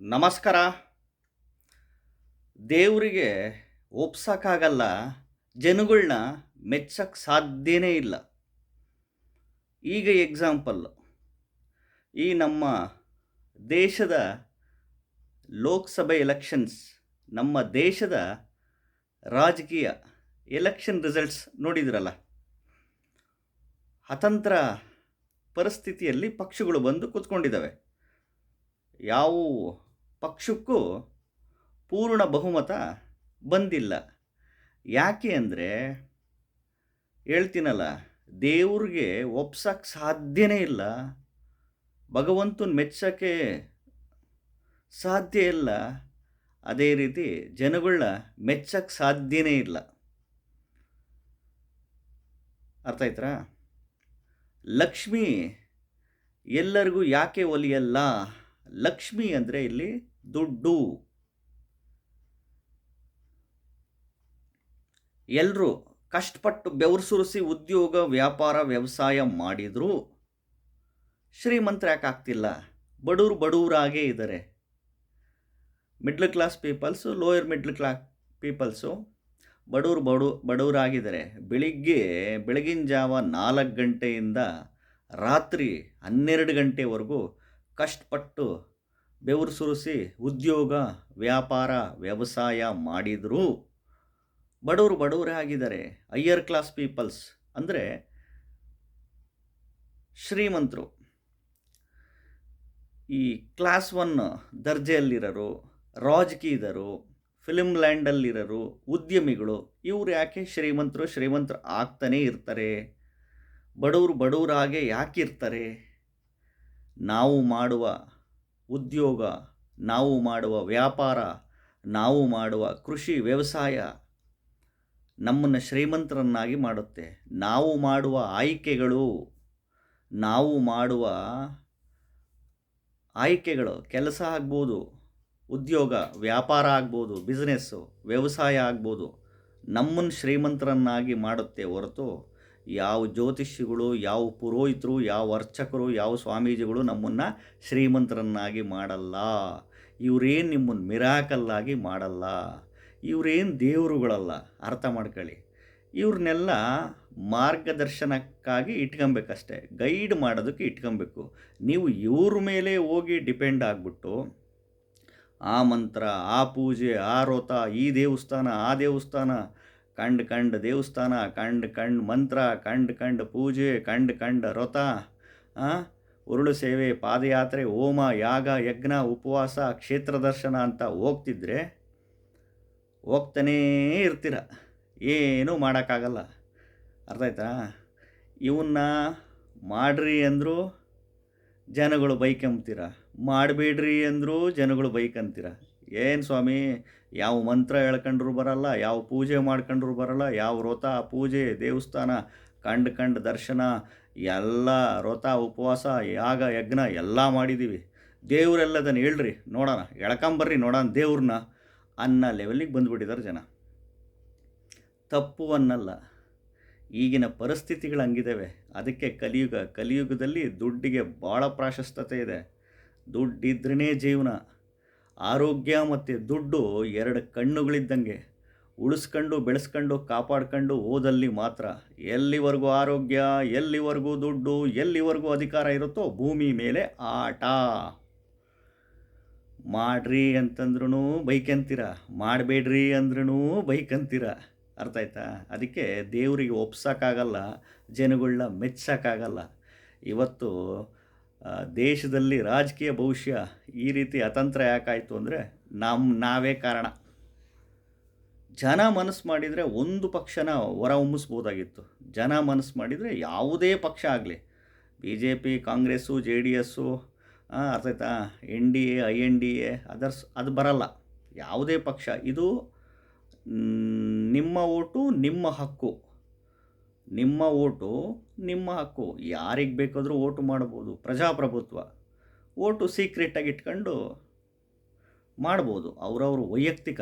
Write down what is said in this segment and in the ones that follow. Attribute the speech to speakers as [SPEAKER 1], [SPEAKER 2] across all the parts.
[SPEAKER 1] ನಮಸ್ಕಾರ. ದೇವರಿಗೆ ಒಪ್ಸೋಕ್ಕಾಗಲ್ಲ ಜನಗಳನ್ನ ಮೆಚ್ಚಕ್ಕೆ ಸಾಧ್ಯನೇ ಇಲ್ಲ. ಈಗ ಎಕ್ಸಾಂಪಲ್ ಈ ನಮ್ಮ ದೇಶದ ಲೋಕಸಭೆ ಎಲೆಕ್ಷನ್ಸ್ ನಮ್ಮ ದೇಶದ ರಾಜಕೀಯ ಎಲೆಕ್ಷನ್ ರಿಸಲ್ಟ್ಸ್ ನೋಡಿದ್ರಲ್ಲ? ಅತಂತ್ರ ಪರಿಸ್ಥಿತಿಯಲ್ಲಿ ಪಕ್ಷಗಳು ಬಂದು ಕೂತ್ಕೊಂಡಿದ್ದಾವೆ. ಯಾವ ಪಕ್ಷಕ್ಕೂ ಪೂರ್ಣ ಬಹುಮತ ಬಂದಿಲ್ಲ. ಯಾಕೆ ಅಂದರೆ ಹೇಳ್ತೀನಲ್ಲ, ದೇವ್ರಿಗೆ ಒಪ್ಸಕ್ಕೆ ಸಾಧ್ಯನೇ ಇಲ್ಲ. ಭಗವಂತನ ಮೆಚ್ಚೋಕ್ಕೆ ಸಾಧ್ಯ ಇಲ್ಲ. ಅದೇ ರೀತಿ ಜನಗಳನ್ನ ಮೆಚ್ಚಕ್ಕೆ ಸಾಧ್ಯನೇ ಇಲ್ಲ. ಅರ್ಥ ಆಯ್ತಾ ಲಕ್ಷ್ಮಿ ಎಲ್ಲರಿಗೂ ಯಾಕೆ ಒಲಿಯಲ್ಲ? ಲಕ್ಷ್ಮಿ ಅಂದರೆ ಇಲ್ಲಿ ದುಡ್ಡು. ಎಲ್ಲರೂ ಕಷ್ಟಪಟ್ಟು ಬೆವರು ಸುರಿಸಿ ಉದ್ಯೋಗ, ವ್ಯಾಪಾರ, ವ್ಯವಸಾಯ ಮಾಡಿದರೂ ಶ್ರೀಮಂತರ ಯಾಕೆ ಆಗ್ತಿಲ್ಲ? ಬಡವರು ಬಡವರಾಗೇ ಇದ್ದಾರೆ middle class peoples lower middle class peoples ಬಡವರು ಬಡು, ಬಡವರಾಗಿದ್ದಾರೆ. ಬೆಳಿಗ್ಗೆ, ಬೆಳಗಿನ ಜಾವ ನಾಲ್ಕು ಗಂಟೆಯಿಂದ ರಾತ್ರಿ ಹನ್ನೆರಡು ಗಂಟೆವರೆಗೂ ಕಷ್ಟಪಟ್ಟು ಬೆವರು ಸುರಿಸಿ ಉದ್ಯೋಗ, ವ್ಯಾಪಾರ, ವ್ಯವಸಾಯ ಮಾಡಿದರೂ ಬಡವರು ಬಡವರೇ ಆಗಿದ್ದಾರೆ. ಹೈಯರ್ ಕ್ಲಾಸ್ ಪೀಪಲ್ಸ್ ಅಂದರೆ ಶ್ರೀಮಂತರು. ಈ ಕ್ಲಾಸ್ ಒನ್ ದರ್ಜೆಯಲ್ಲಿರೋರು ರಾಜಕೀಯದರು ಫಿಲ್ಮ್ ಲ್ಯಾಂಡಲ್ಲಿರೋರು ಉದ್ಯಮಿಗಳು ಇವರು ಯಾಕೆ ಶ್ರೀಮಂತರು ಶ್ರೀಮಂತರು ಆಗ್ತಾನೇ ಇರ್ತಾರೆ? ಬಡವರು ಬಡವರಾಗೆ ಯಾಕೆ ಇರ್ತಾರೆ ನಾವು ಮಾಡುವ ಉದ್ಯೋಗ, ನಾವು ಮಾಡುವ ವ್ಯಾಪಾರ, ನಾವು ಮಾಡುವ ಕೃಷಿ ವ್ಯವಸಾಯ ನಮ್ಮನ್ನು ಶ್ರೀಮಂತರನ್ನಾಗಿ ಮಾಡುತ್ತೆ. ನಾವು ಮಾಡುವ ಆಯ್ಕೆಗಳು, ನಾವು ಮಾಡುವ ಆಯ್ಕೆಗಳು, ಕೆಲಸ ಆಗ್ಬೋದು, ಉದ್ಯೋಗ, ವ್ಯಾಪಾರ ಆಗ್ಬೋದು ಬಿಸ್ನೆಸ್ಸು ವ್ಯವಸಾಯ ಆಗ್ಬೋದು, ನಮ್ಮನ್ನು ಶ್ರೀಮಂತರನ್ನಾಗಿ ಮಾಡುತ್ತೆ ಹೊರತು ಯಾವ ಜ್ಯೋತಿಷಿಗಳು ಯಾವ ಪುರೋಹಿತರು, ಯಾವ ಅರ್ಚಕರು, ಯಾವ ಸ್ವಾಮೀಜಿಗಳು ನಮ್ಮನ್ನು ಶ್ರೀಮಂತರನ್ನಾಗಿ ಮಾಡಲ್ಲ. ಇವರೇನು ನಿಮ್ಮನ್ನು ಮಿರಾಕಲ್ಲಾಗಿ ಮಾಡಲ್ಲ. ಇವರೇನು ದೇವರುಗಳಲ್ಲ, ಅರ್ಥ ಮಾಡ್ಕೊಳ್ಳಿ. ಇವ್ರನ್ನೆಲ್ಲ ಮಾರ್ಗದರ್ಶನಕ್ಕಾಗಿ ಇಟ್ಕೊಬೇಕಷ್ಟೆ, ಗೈಡ್ ಮಾಡೋದಕ್ಕೆ ಇಟ್ಕೊಬೇಕು. ನೀವು ಇವ್ರ ಮೇಲೆ ಹೋಗಿ ಡಿಪೆಂಡ್ ಆಗಿಬಿಟ್ಟು, ಆ ಮಂತ್ರ, ಆ ಪೂಜೆ, ಆ ರೋತ ಈ ದೇವಸ್ಥಾನ, ಆ ದೇವಸ್ಥಾನ ಕಂಡು ಕಂಡು ದೇವಸ್ಥಾನ, ಕಂಡು ಕಂಡು ಮಂತ್ರ, ಕಂಡು ಕಂಡು ಪೂಜೆ, ಕಂಡು ಕಂಡು ವ್ರತ ಉರುಳು ಸೇವೆ, ಪಾದಯಾತ್ರೆ, ಹೋಮ, ಯಾಗ, ಯಜ್ಞ, ಉಪವಾಸ, ಕ್ಷೇತ್ರ ದರ್ಶನ ಅಂತ ಹೋಗ್ತಿದ್ರೆ ಹೋಗ್ತಾನೇ ಇರ್ತೀರ. ಏನೂ ಮಾಡೋಕ್ಕಾಗಲ್ಲ. ಅರ್ಥ ಆಯ್ತಾ? ಇವನ್ನ ಮಾಡ್ರಿ ಅಂದರೂ ಜನಗಳು ಬೈಕಂಬ್ತೀರ. ಮಾಡಬೇಡ್ರಿ ಅಂದರೂ ಜನಗಳು ಬೈಕಂತೀರ ಏನು ಸ್ವಾಮಿ? ಯಾವ ಮಂತ್ರ ಹೇಳ್ಕೊಂಡ್ರು ಬರಲ್ಲ, ಯಾವ ಪೂಜೆ ಮಾಡ್ಕೊಂಡ್ರು ಬರಲ್ಲ, ಯಾವ ವ್ರತ, ಪೂಜೆ, ದೇವಸ್ಥಾನ, ಕಂಡು ಕಂಡು ದರ್ಶನ, ಎಲ್ಲ ವ್ರತ, ಉಪವಾಸ, ಯಾಗ, ಯಜ್ಞ ಎಲ್ಲ ಮಾಡಿದ್ದೀವಿ ದೇವರೆಲ್ಲದನ್ನು ಹೇಳ್ರಿ, ನೋಡೋಣ, ಎಳ್ಕೊಂಬರ್ರಿ ನೋಡೋಣ ದೇವ್ರನ್ನ ಅನ್ನೋ ಲೆವೆಲಿಗೆ ಬಂದುಬಿಟ್ಟಿದ್ದಾರೆ ಜನ. ತಪ್ಪು ಅನ್ನಲ್ಲ. ಈಗಿನ ಪರಿಸ್ಥಿತಿಗಳು ಹಂಗಿದ್ದಾವೆ ಅದಕ್ಕೆ ಕಲಿಯುಗ, ಕಲಿಯುಗದಲ್ಲಿ ದುಡ್ಡಿಗೆ ಭಾಳ ಪ್ರಾಶಸ್ತ್ಯತೆ ಇದೆ. ದುಡ್ಡಿದ್ರೇ ಜೀವನ. ಆರೋಗ್ಯ ಮತ್ತು ದುಡ್ಡು ಎರಡು ಕಣ್ಣುಗಳಿದ್ದಂಗೆ ಉಳಿಸ್ಕೊಂಡು, ಬೆಳೆಸ್ಕೊಂಡು, ಕಾಪಾಡ್ಕೊಂಡು ಓದಲ್ಲಿ ಮಾತ್ರ. ಎಲ್ಲಿವರೆಗೂ ಆರೋಗ್ಯ, ಎಲ್ಲಿವರೆಗೂ ದುಡ್ಡು, ಎಲ್ಲಿವರೆಗೂ ಅಧಿಕಾರ ಇರುತ್ತೋ ಭೂಮಿ ಮೇಲೆ ಆಟ. ಮಾಡ್ರಿ ಅಂತಂದ್ರೂ ಬೈಕಂತೀರ, ಮಾಡಬೇಡ್ರಿ ಅಂದ್ರೂ ಬೈಕಂತೀರ. ಅರ್ಥ ಆಯ್ತಾ? ಅದಕ್ಕೆ ದೇವರಿಗೆ ಒಪ್ಸೋಕ್ಕಾಗಲ್ಲ ಜನಗಳನ್ನ ಮೆಚ್ಚೋಕ್ಕಾಗಲ್ಲ ಇವತ್ತು ದೇಶದಲ್ಲಿ ರಾಜಕೀಯ ಭವಿಷ್ಯ ಈ ರೀತಿ ಅತಂತ್ರ ಯಾಕಾಯಿತು ಅಂದರೆ ನಮ್ಮ ನಾವೇ ಕಾರಣ. ಜನ ಮನಸ್ಸು ಮಾಡಿದರೆ ಒಂದು ಪಕ್ಷನ ಹೊರ ಹೊಮ್ಮಿಸ್ಬೋದಾಗಿತ್ತು ಜನ ಮನಸ್ಸು ಮಾಡಿದರೆ ಯಾವುದೇ ಪಕ್ಷ ಆಗಲಿ. B J P Congress, J D S ಅರ್ಥಾಯ್ತಾ N D A, I N D A, others, ಅದು ಬರಲ್ಲ. ಯಾವುದೇ ಪಕ್ಷ. ಇದು ನಿಮ್ಮ ಓಟು, ನಿಮ್ಮ ಹಕ್ಕು. ನಿಮ್ಮ ಓಟು ನಿಮ್ಮ ಹಕ್ಕು. ಯಾರಿಗೆ ಬೇಕಾದರೂ ಓಟು ಮಾಡ್ಬೋದು. ಪ್ರಜಾಪ್ರಭುತ್ವ. ಓಟು ಸೀಕ್ರೆಟಾಗಿ ಇಟ್ಕೊಂಡು ಮಾಡ್ಬೋದು. ಅವರವ್ರ ವೈಯಕ್ತಿಕ.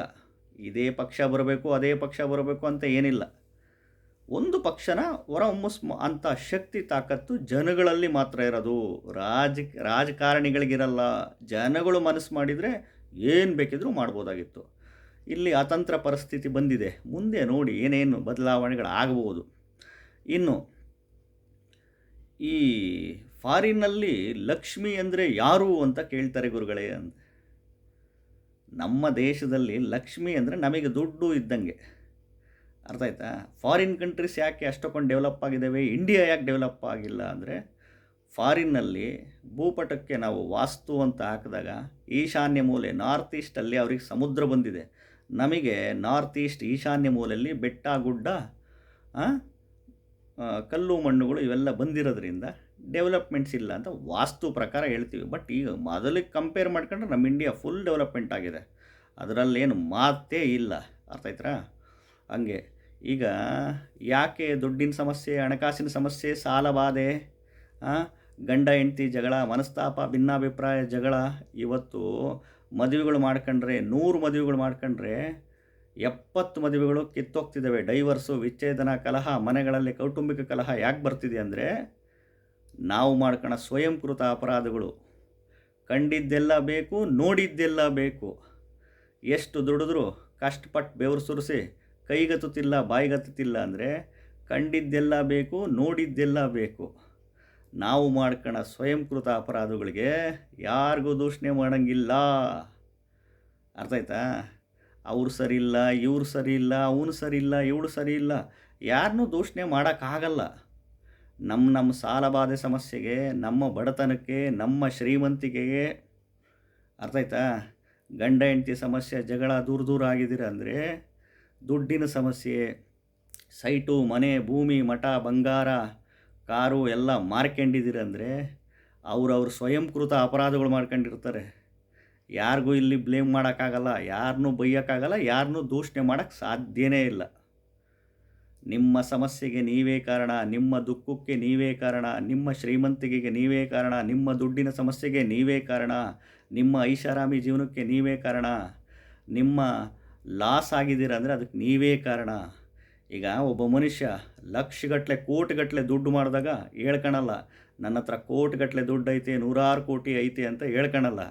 [SPEAKER 1] ಇದೇ ಪಕ್ಷ ಬರಬೇಕು, ಅದೇ ಪಕ್ಷ ಬರಬೇಕು ಅಂತ ಏನಿಲ್ಲ. ಒಂದು ಪಕ್ಷನ ಹೊರಹೊಮ್ಮಿಸ್ ಅಂಥ ಶಕ್ತಿ, ತಾಕತ್ತು ಜನಗಳಲ್ಲಿ ಮಾತ್ರ ಇರೋದು. ರಾಜ, ರಾಜಕಾರಣಿಗಳಿಗಿರಲ್ಲ. ಜನಗಳು ಮನಸ್ಸು ಮಾಡಿದರೆ ಏನು ಬೇಕಿದ್ರೂ ಮಾಡ್ಬೋದಾಗಿತ್ತು. ಇಲ್ಲಿ ಅತಂತ್ರ ಪರಿಸ್ಥಿತಿ ಬಂದಿದೆ. ಮುಂದೆ ನೋಡಿ ಏನೇನು ಬದಲಾವಣೆಗಳು ಆಗಬಹುದು ಇನ್ನು ಈ ಫಾರಿನಲ್ಲಿ ಲಕ್ಷ್ಮಿ ಅಂದರೆ ಯಾರು ಅಂತ ಕೇಳ್ತಾರೆ ಗುರುಗಳೇ ಅಂತ. ನಮ್ಮ ದೇಶದಲ್ಲಿ ಲಕ್ಷ್ಮಿ ಅಂದರೆ ನಮಗೆ ದುಡ್ಡು ಇದ್ದಂಗೆ. ಅರ್ಥ ಆಯ್ತಾ? ಫಾರಿನ್ ಕಂಟ್ರೀಸ್ ಯಾಕೆ ಅಷ್ಟೊಂದು ಡೆವಲಪ್ ಆಗಿದ್ದಾವೆ ಇಂಡಿಯಾ ಯಾಕೆ ಡೆವಲಪ್ ಆಗಿಲ್ಲ ಅಂದರೆ ಫಾರಿನ್ನಲ್ಲಿ ಭೂಪಟಕ್ಕೆ ನಾವು ವಾಸ್ತು ಅಂತ ಹಾಕಿದಾಗ ಈಶಾನ್ಯ ಮೂಲೆ ನಾರ್ತ್ ಈಸ್ಟಲ್ಲಿ ಅವ್ರಿಗೆ ಸಮುದ್ರ ಬಂದಿದೆ. ನಮಗೆ ನಾರ್ತ್ ಈಸ್ಟ್ ಈಶಾನ್ಯ ಮೂಲೆಯಲ್ಲಿ ಬೆಟ್ಟ ಗುಡ್ಡ ಕಲ್ಲು ಮಣ್ಣುಗಳು ಇವೆಲ್ಲ ಬಂದಿರೋದ್ರಿಂದ ಡೆವಲಪ್ಮೆಂಟ್ಸ್ ಇಲ್ಲ ಅಂತ ವಾಸ್ತು ಪ್ರಕಾರ ಹೇಳ್ತೀವಿ. ಬಟ್ ಈಗ ಮೊದಲಿಗೆ ಕಂಪೇರ್ ಮಾಡ್ಕೊಂಡ್ರೆ ನಮ್ಮ ಇಂಡಿಯಾ ಫುಲ್ ಡೆವಲಪ್ಮೆಂಟ್ ಆಗಿದೆ. ಅದರಲ್ಲೇನು ಮಾತೇ ಇಲ್ಲ. ಅರ್ಥ ಆಯ್ತಾ ಹಂಗೆ. ಈಗ ಯಾಕೆ ದುಡ್ಡಿನ ಸಮಸ್ಯೆ ಹಣಕಾಸಿನ ಸಮಸ್ಯೆ ಸಾಲ ಬಾಧೆ ಆ, ಗಂಡ ಹೆಂಡತಿ ಜಗಳ ಮನಸ್ತಾಪ ಭಿನ್ನಾಭಿಪ್ರಾಯ ಜಗಳ ಇವತ್ತು ಮದುವೆಗಳು ಮಾಡ್ಕೊಂಡ್ರೆ ನೂರು ಮದುವೆಗಳು ಮಾಡ್ಕೊಂಡ್ರೆ ಎಪ್ಪತ್ತು ಮದುವೆಗಳು ಕಿತ್ತೋಗ್ತಿದ್ದಾವೆ. ಡೈವರ್ಸು, ವಿಚ್ಛೇದನ, ಕಲಹ, ಮನೆಗಳಲ್ಲಿ ಕೌಟುಂಬಿಕ ಕಲಹ ಯಾಕೆ ಬರ್ತಿದೆ ಅಂದರೆ ನಾವು ಮಾಡ್ಕೋಣ ಸ್ವಯಂಕೃತ ಅಪರಾಧಗಳು. ಕಂಡಿದ್ದೆಲ್ಲ ಬೇಕು, ನೋಡಿದ್ದೆಲ್ಲ ಬೇಕು. ಎಷ್ಟು ದುಡಿದ್ರು ಕಷ್ಟಪಟ್ಟು ಬೆವರು ಸುರಿಸಿ ಕೈಗತ್ತುತ್ತಿಲ್ಲ, ಬಾಯಿಗತ್ತುತ್ತಿಲ್ಲ ಅಂದರೆ ಕಂಡಿದ್ದೆಲ್ಲ ಬೇಕು, ನೋಡಿದ್ದೆಲ್ಲ ಬೇಕು. ನಾವು ಮಾಡ್ಕೋಣ ಸ್ವಯಂಕೃತ ಅಪರಾಧಗಳಿಗೆ ಯಾರಿಗೂ ದೂಷಣೆ ಮಾಡೋಂಗಿಲ್ಲ. ಅರ್ಥ ಆಯ್ತಾ? ಅವ್ರು ಸರಿ ಇಲ್ಲ ಇವ್ರು ಸರಿ ಇಲ್ಲ ಅವನು ಸರಿ ಇಲ್ಲ ಇವಳು ಸರಿ ಇಲ್ಲ ಯಾರನ್ನೂ ದೂಷಣೆ ಮಾಡೋಕ್ಕಾಗಲ್ಲ. ನಮ್ಮ ನಮ್ಮ ಸಾಲಬಾಧೆ ಸಮಸ್ಯೆಗೆ, ನಮ್ಮ ಬಡತನಕ್ಕೆ, ನಮ್ಮ ಶ್ರೀಮಂತಿಕೆಗೆ, ಅರ್ಥ ಆಯ್ತಾ? ಗಂಡ, ಹೆಂಡತಿ ಸಮಸ್ಯೆ, ಜಗಳ ದೂರ ದೂರ ಆಗಿದ್ದೀರ ಅಂದರೆ, ದುಡ್ಡಿನ ಸಮಸ್ಯೆ, ಸೈಟು, ಮನೆ, ಭೂಮಿ, ಮಠ, ಬಂಗಾರ, ಕಾರು ಎಲ್ಲ ಮಾರ್ಕೊಂಡಿದ್ದೀರ ಅಂದರೆ ಅವ್ರವ್ರ ಸ್ವಯಂಕೃತ ಅಪರಾಧಗಳು ಮಾಡ್ಕೊಂಡಿರ್ತಾರೆ. ಯಾರಿಗೂ ಇಲ್ಲಿ ಬ್ಲೇಮ್ ಮಾಡೋಕ್ಕಾಗಲ್ಲ ಯಾರನ್ನೂ ಬೈಯೋಕ್ಕಾಗಲ್ಲ ಯಾರನ್ನೂ ದೂಷಣೆ ಮಾಡೋಕ್ಕೆ ಸಾಧ್ಯನೇ ಇಲ್ಲ. ನಿಮ್ಮ ಸಮಸ್ಯೆಗೆ ನೀವೇ ಕಾರಣ, ನಿಮ್ಮ ದುಃಖಕ್ಕೆ ನೀವೇ ಕಾರಣ, ನಿಮ್ಮ ಶ್ರೀಮಂತಿಕೆಗೆ ನೀವೇ ಕಾರಣ, ನಿಮ್ಮ ದುಡ್ಡಿನ ಸಮಸ್ಯೆಗೆ ನೀವೇ ಕಾರಣ, ನಿಮ್ಮ ಐಷಾರಾಮಿ ಜೀವನಕ್ಕೆ ನೀವೇ ಕಾರಣ, ನಿಮ್ಮ ಲಾಸ್ ಆಗಿದ್ದೀರ ಅಂದರೆ ಅದಕ್ಕೆ ನೀವೇ ಕಾರಣ. ಈಗ ಒಬ್ಬ ಮನುಷ್ಯ ಲಕ್ಷಗಟ್ಟಲೆ ಕೋಟಿಗಟ್ಟಲೆ ದುಡ್ಡು ಮಾಡಿದಾಗ ಹೇಳ್ಕೊಳಲ್ಲ ನನ್ನ ಹತ್ರ ಕೋಟಿಗಟ್ಟಲೆ ದುಡ್ಡು ಐತೆ ನೂರಾರು ಕೋಟಿ ಐತೆ ಅಂತ ಹೇಳ್ಕೊಳಲ್ಲ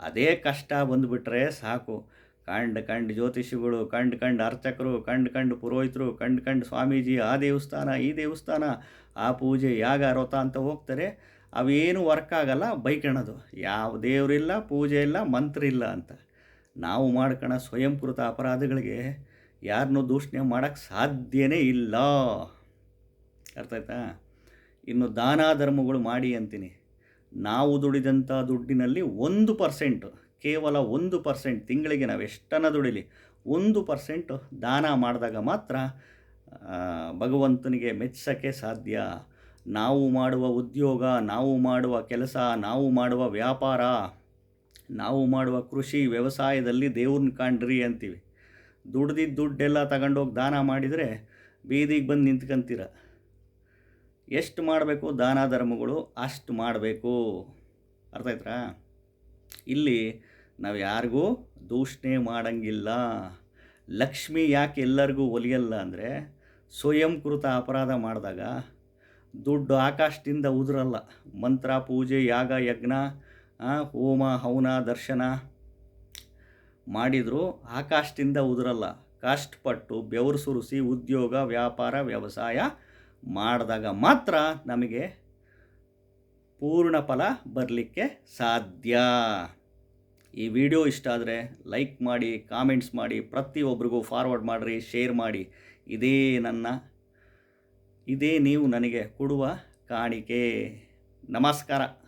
[SPEAKER 1] ಅದೇ ಕಷ್ಟ ಬಂದುಬಿಟ್ರೆ ಸಾಕು. ಕಂಡು ಕಂಡು ಜ್ಯೋತಿಷಿಗಳು, ಕಂಡು ಕಂಡು ಅರ್ಚಕರು, ಕಂಡು ಕಂಡು ಪುರೋಹಿತರು, ಕಂಡು ಕಂಡು ಸ್ವಾಮೀಜಿ, ಆ ದೇವಸ್ಥಾನ, ಈ ದೇವಸ್ಥಾನ, ಆ ಪೂಜೆ ಯಾಗ ವ್ರತ ಅಂತ ಹೋಗ್ತಾರೆ. ಅವೇನು ವರ್ಕ್ ಆಗಲ್ಲ, ಬೈಕಣದು. ಯಾವ ದೇವರಿಲ್ಲ, ಪೂಜೆ ಇಲ್ಲ ಮಂತ್ರ ಇಲ್ಲ ಅಂತ. ನಾವು ಮಾಡ್ಕಣ ಸ್ವಯಂಕೃತ ಅಪರಾಧಗಳಿಗೆ ಯಾರನ್ನೂ ದೂಷಣೆ ಮಾಡೋಕ್ಕೆ ಸಾಧ್ಯನೇ ಇಲ್ಲ. ಅರ್ಥ ಆಯ್ತಾ? ಇನ್ನು ದಾನ ಧರ್ಮಗಳು ಮಾಡಿ ಅಂತೀನಿ. ನಾವು ದುಡಿದಂಥ ದುಡ್ಡಿನಲ್ಲಿ ಒಂದು ಪರ್ಸೆಂಟ್, ಕೇವಲ ಒಂದು ಪರ್ಸೆಂಟ್ ತಿಂಗಳಿಗೆ ನಾವು ಎಷ್ಟನ್ನು ದುಡಿಲಿ? ಒಂದು ಪರ್ಸೆಂಟ್ ದಾನ ಮಾಡಿದಾಗ ಮಾತ್ರ ಭಗವಂತನಿಗೆ ಮೆಚ್ಚಕ್ಕೆ ಸಾಧ್ಯ. ನಾವು ಮಾಡುವ ಉದ್ಯೋಗ, ನಾವು ಮಾಡುವ ಕೆಲಸ, ನಾವು ಮಾಡುವ ವ್ಯಾಪಾರ, ನಾವು ಮಾಡುವ ಕೃಷಿ ವ್ಯವಸಾಯದಲ್ಲಿ ದೇವ್ರನ್ನ ಕಾಣ್ರಿ ಅಂತೀವಿ. ದುಡ್ದಿದ್ದ ದುಡ್ಡೆಲ್ಲ ತಗೊಂಡೋಗಿ ದಾನ ಮಾಡಿದರೆ ಬೀದಿಗೆ ಬಂದು ನಿಂತ್ಕೊಂತೀರ. ಎಷ್ಟು ಮಾಡಬೇಕು ದಾನ ಧರ್ಮಗಳು ಅಷ್ಟು ಮಾಡಬೇಕು. ಅರ್ಥ ಆಯ್ತಾ ಇಲ್ಲಿ ನಾವು ಯಾರಿಗೂ ದೂಷಣೆ ಮಾಡಂಗಿಲ್ಲ. ಲಕ್ಷ್ಮಿ ಯಾಕೆ ಎಲ್ಲರಿಗೂ ಒಲಿಯಲ್ಲ ಅಂದರೆ ಸ್ವಯಂಕೃತ ಅಪರಾಧ ಮಾಡಿದಾಗ ದುಡ್ಡು ಆಕಾಶದಿಂದ ಉದುರಲ್ಲ. ಮಂತ್ರ, ಪೂಜೆ, ಯಾಗ, ಯಜ್ಞ ಹೋಮ, ಹವನ, ದರ್ಶನ ಮಾಡಿದರೂ ಆಕಾಶದಿಂದ ಉದುರಲ್ಲ. ಕಷ್ಟಪಟ್ಟು ಬೆವರು ಸುರಿಸಿ ಉದ್ಯೋಗ, ವ್ಯಾಪಾರ, ವ್ಯವಸಾಯ ಮಾಡಿದಾಗ ಮಾತ್ರ ನಮಗೆ ಪೂರ್ಣ ಫಲ ಬರಲಿಕ್ಕೆ ಸಾಧ್ಯ. ಈ ವಿಡಿಯೋ ಇಷ್ಟ ಆದರೆ ಲೈಕ್ ಮಾಡಿ, ಕಾಮೆಂಟ್ಸ್ ಮಾಡಿ ಪ್ರತಿಯೊಬ್ಬರಿಗೂ ಫಾರ್ವರ್ಡ್ ಮಾಡಿರಿ ಶೇರ್ ಮಾಡಿ. ಇದೇ ನನ್ನ, ಇದೇ ನೀವು ನನಗೆ ಕೊಡುವ ಕಾಣಿಕೆ. ನಮಸ್ಕಾರ.